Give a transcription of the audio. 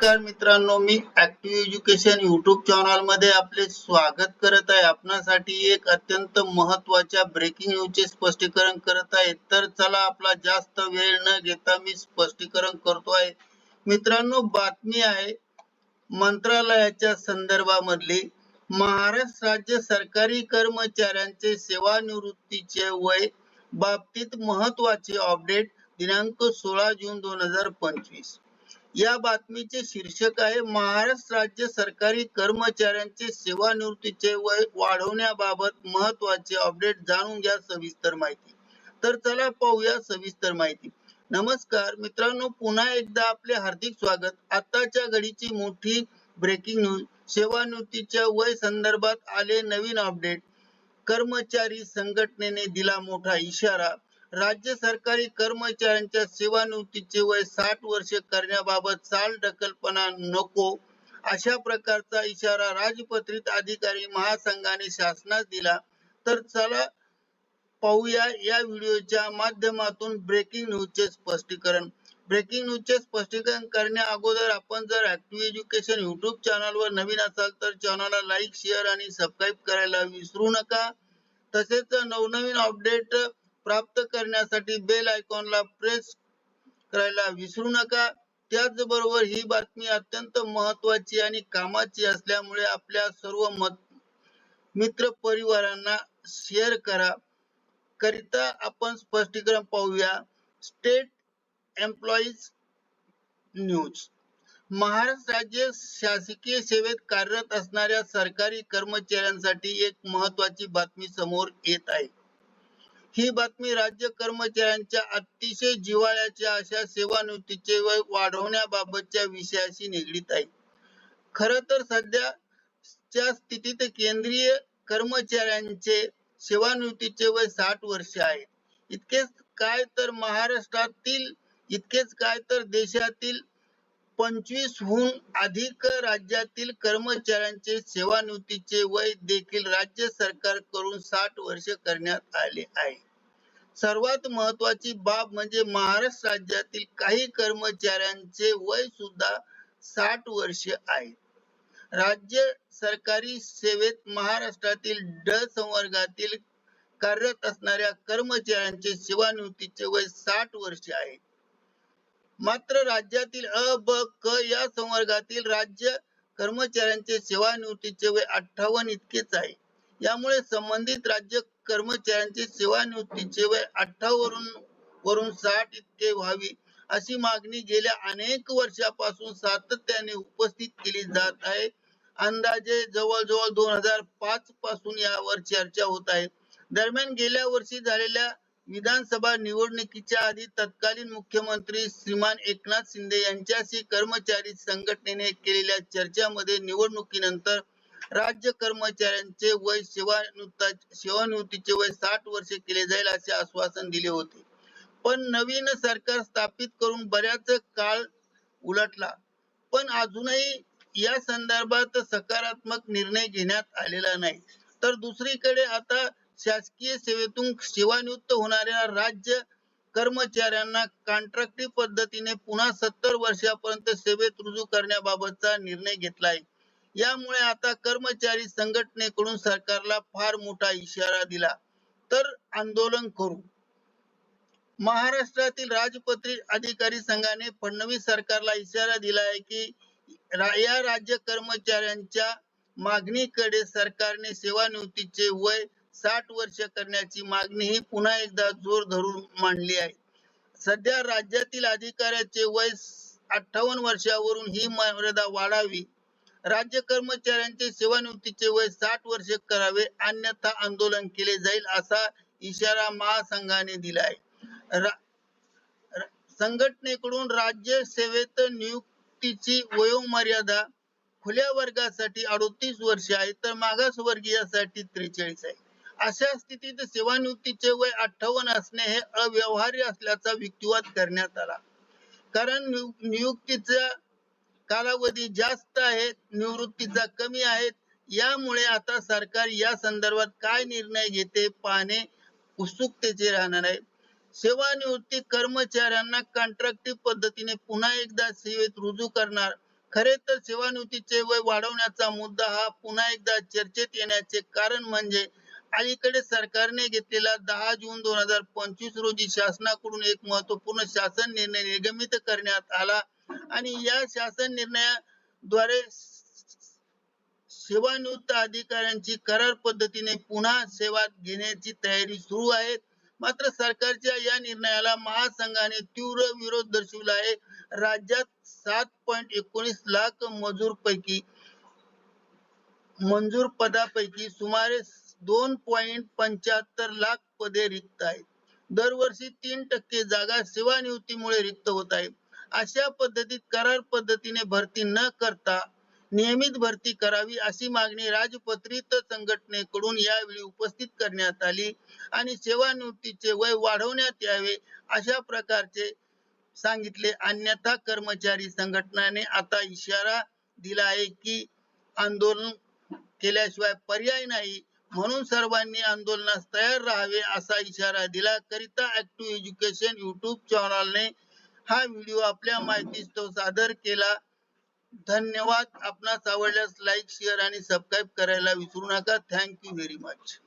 नमस्कार मित्रांनो मी ऍक्टिव्ह एज्युकेशन युट्यूब चॅनलमध्ये आपले स्वागत करत आहे. आपणासाठी एक अत्यंत महत्त्वाच्या ब्रेकिंग न्यूजचे स्पष्टीकरण करत आहे. तर चला आपला जास्त वेळ न घेता मी स्पष्टीकरण करतो आहे. मित्रांनो बातमी आहे मंत्रालयाच्या संदर्भामधली. महाराष्ट्र राज्य सरकारी कर्मचाऱ्यांचे सेवानिवृत्तीचे वय बाबतीत महत्त्वाचे अपडेट दिनांक सोळा जून दोन हजार पंचवीस. या बातमीचे शीर्षक आहे महाराष्ट्र राज्य सरकारी कर्मचाऱ्यांचे सेवानिवृत्तीचे वय वाढवण्याबाबत महत्त्वाचे अपडेट जाणून घ्या सविस्तर माहिती. तर चला पाहूया सविस्तर माहिती. नमस्कार मित्रांनो पुन्हा एकदा आपले हार्दिक स्वागत. आताच्या घडीची मोठी ब्रेकिंग न्यूज सेवानिवृत्तीच्या वय संदर्भात आले नवीन अपडेट. कर्मचारी संघटनेने दिला मोठा इशारा. राज्य सरकारी कर्मचाऱ्यांच्या सेवानिवृत्तीचे वय साठ वर्ष करण्याबाबत चाल ढकलपणा नको अशा प्रकारचा इशारा राजपत्रित अधिकारी महासंघाने शासनास दिला. तर चला पाहूया या व्हिडिओच्या माध्यमातून ब्रेकिंग न्यूजचे स्पष्टीकरण. ब्रेकिंग न्यूजचे स्पष्टीकरण करण्या अगोदर आपण जर ऍक्टिव्ह एज्युकेशन युट्यूब चॅनलवर नवीन असाल तर चॅनलला लाईक शेअर आणि सबस्क्राईब करायला विसरू नका. तसेच नवनवीन अपडेट प्राप्त करण्यासाठी बेल आयकॉनला प्रेस करायला विसरू नका. त्याचबरोबर ही बातमी अत्यंत महत्वाची आणि कामाची असल्यामुळे आपल्या सर्व मत मित्र परिवारांना शेअर करा. करिता आपण स्पष्टीकरण पाहूया. स्टेट एम्प्लॉईज न्यूज महाराष्ट्र राज्य शासकीय सेवेत कार्यरत असणाऱ्या सरकारी कर्मचाऱ्यांसाठी एक महत्वाची बातमी समोर येत आहे. ही बातमी राज्य कर्मचाऱ्यांच्या अतिशय जिव्हाळ्याच्या अशा सेवानिवृत्तीचे वय वाढवण्याबाबतच्या विषयाशी निगडीत आहे. खर तर सध्याच्या स्थितीत केंद्रीय कर्मचाऱ्यांचे सेवानिवृत्तीचे वय साठ वर्ष आहे. इतकेच काय तर महाराष्ट्रातील इतकेच काय तर देशातील पंचवीसहून अधिक राज्यातील कर्मचाऱ्यांचे सेवानिवृत्तीचे वय देखील राज्य सरकारकडून साठ वर्ष करण्यात आले आहे. सर्वात महत्वाची बाब म्हणजे महाराष्ट्र राज्यातील काही कर्मचाऱ्यांचे वय सुद्धा साठ वर्ष आहे. राज्य सरकारी सेवेत महाराष्ट्रातील ड संवर्गातील कार्यरत असणाऱ्या कर्मचाऱ्यांचे सेवानिवृत्तीचे वय साठ वर्ष आहे. मात्र राज्यातील अ ब क या संवर्गातील राज्य कर्मचाऱ्यांचे सेवानिवृत्तीचे वय अठ्ठावन्न इतकेच आहे. यामुळे संबंधित राज्य कर्मचाऱ्यांची सेवानिवृत्तीचे वय अठ्ठावरून वरून साठ इतके व्हावी अशी मागणी गेल्या अनेक वर्षापासून सातत्याने उपस्थित केली जात आहे. अंदाजे जवळजवळ दोन हजार पाच पासून यावर चर्चा होत आहे. दरम्यान गेल्या वर्षी झालेल्या विधानसभा निवडणुकीच्या आधी तत्कालीन मुख्यमंत्री श्रीमान एकनाथ शिंदे यांच्याशी कर्मचारी संघटनेने केलेल्या चर्चामध्ये निवडणुकीनंतर राज्य कर्मचाऱ्यांचे वय सेवानिवृत्ता सेवानिवृत्तीचे वय साठ वर्ष केले जाईल असे आश्वासन दिले होते. पण नवीन सरकार स्थापित करून बऱ्याच काळ उलटला. पण अजूनही या संदर्भात सकारात्मक निर्णय घेण्यात आलेला नाही. तर दुसरीकडे आता शासकीय सेवेतून सेवानिवृत्त होणाऱ्या राज्य कर्मचाऱ्यांना कॉन्ट्रॅक्टी पद्धतीने पुन्हा सत्तर वर्षापर्यंत सेवेत रुजू करण्याबाबतचा निर्णय घेतला आहे यामुळे आता कर्मचारी संघटनेकडून सरकारला फार मोठा इशारा दिला. तर आंदोलन करू. महाराष्ट्रातील राजपत्रित अधिकारी संघाने फडणवीस सरकारला इशारा दिला आहे की या राज्य कर्मचाऱ्यांच्या मागणीकडे सरकारने सेवानिवृत्तीचे वय साठ वर्ष करण्याची मागणी ही पुन्हा एकदा जोर धरून मांडली आहे. सध्या राज्यातील अधिकाऱ्याचे वय अठ्ठावन्न वर्षावरून ही मर्यादा वाढावी राज्य कर्मचाऱ्यांचे सेवानिवृत्तीचे वय साठ वर्ष करावे अन्यथा आंदोलन केले जाईल असा इशारा महासंघाने दिला आहे संघटनेकडून राज्य सेवेत नियुक्तीची वयोमर्यादा खुल्या वर्गासाठी अडोतीस वर्ष आहे तर मागासवर्गीयासाठी त्रेचाळीस आहे. अशा स्थितीत सेवानिवृत्तीचे वय अठ्ठावन्न असणे हे अव्यवहार्य असल्याचा युक्तिवाद करण्यात आला. कारण नियुक्तीचा कालावधी जास्त आहे निवृत्तीचा कमी आहेत यामुळे आता सरकार या संदर्भात काय निर्णय घेते पाहणे उत्सुकतेचे राहणार आहे. सेवानिवृत्ती कर्मचाऱ्यांना कॉन्ट्रॅक्टिव्ह पद्धतीने पुन्हा एकदा सेवेत रुजू करणार. खरे तर सेवानिवृत्तीचे वय वाढवण्याचा मुद्दा हा पुन्हा एकदा चर्चेत येण्याचे कारण म्हणजे अलीकडे सरकारने घेतलेला दहा जून दोन हजार पंचवीस रोजी शासनाकडून एक महत्त्वपूर्ण शासन निर्णय निर्गमित करण्यात आला. आणि या शासन निर्णयाद्वारे सेवानिवृत्त अधिकाऱ्यांची करार पद्धतीने पुन्हा सेवा घेण्याची तयारी सुरू आहे. मात्र सरकारच्या या निर्णयाला महासंघाने तीव्र विरोध दर्शविला आहे. राज्यात सात पॉईंट एकोणीस लाख मजूर पैकी मंजूर पदापैकी सुमारे दोन पॉईंट पंच्याहत्तर लाख पदे रिक्त आहेत. दरवर्षी तीन टक्के जागा सेवानिवृत्तीमुळे रिक्त होत आहे अशा पद्धतीत करार पद्धतीने भरती न करता नियमित भरती करावी अशी मागणी राजपत्रित संघटनेकडून यावेळी उपस्थित करण्यात आली आणि सेवानिवृत्तीचे वय वाढवण्यात यावे अशा प्रकारचे सांगितले. अन्यथा कर्मचारी संघटनाने आता इशारा दिला आहे की आंदोलन केल्याशिवाय पर्याय नाही. म्हणून सर्वांनी आंदोलनास तयार राहावे असा इशारा दिला. करिता ऍक्टिव्ह एज्युकेशन युट्यूब चॅनलने हा व्हिडिओ आपल्या माहितीस्तव सादर केला. धन्यवाद. आपणास आवडल्यास लाईक शेअर आणि सबस्क्राईब करायला विसरू नका. Thank you very much